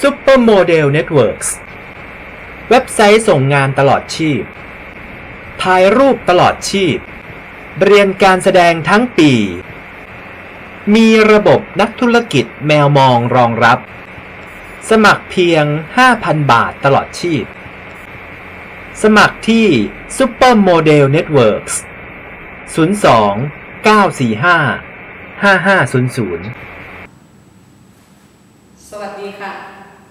Supermodel Networks เว็บไซต์ส่งงานตลอดชีพ ถ่ายรูปตลอดชีพ เรียนการแสดงทั้งปี มีระบบนักธุรกิจแมวมองรองรับ สมัครเพียง 5,000 บาทตลอดชีพ สมัครที่ Supermodel Networks 02 945 5500 สวัสดีค่ะ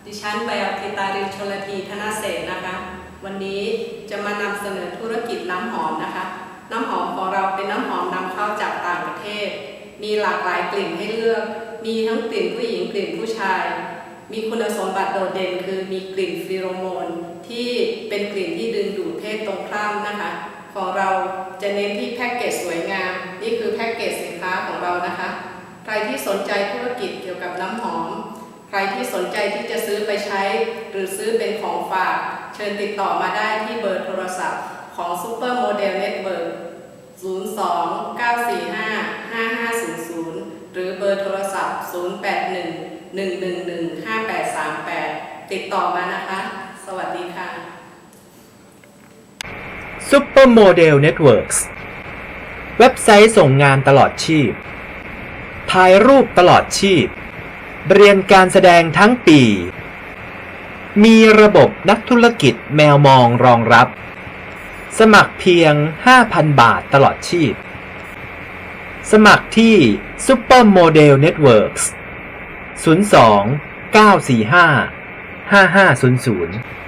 ดิฉันไบอธิตารินชลทีธนาเศษนะคะ วันนี้จะมานำเสนอธุรกิจน้ำหอมนะคะ น้ำหอมของเราเป็นน้ำหอมนำเข้าจากต่างประเทศ มีหลากหลายกลิ่นให้เลือก มีทั้งกลิ่นผู้หญิงกลิ่นผู้ชาย มีคุณสมบัติโดดเด่นคือมีกลิ่นฟีโรโมน ที่เป็นกลิ่นที่ดึงดูดเพศตรงข้ามนะคะ ของเราจะเน้นที่แพ็กเกจสวยงาม นี่คือแพ็กเกจสินค้าของเรานะคะ ใครที่สนใจธุรกิจเกี่ยวกับน้ำหอม ใครที่สนใจที่จะซื้อไปใช้ หรือซื้อเป็นของฝาก เชิญติดต่อมาได้ที่เบอร์โทรศัพท์ของ Super Model Network 02 945 5500 หรือเบอร์โทรศัพท์ 081 111 5838 ติดต่อมานะคะ สวัสดีค่ะ Supermodel Networks เว็บไซต์ส่งงานตลอดชีพ ถ่ายรูปตลอดชีพ เรียนการแสดงทั้งปี มีระบบนักธุรกิจแมวมองรองรับ สมัครเพียง 5,000 บาทตลอดชีพ สมัครที่ Supermodel Networks 02 945 5500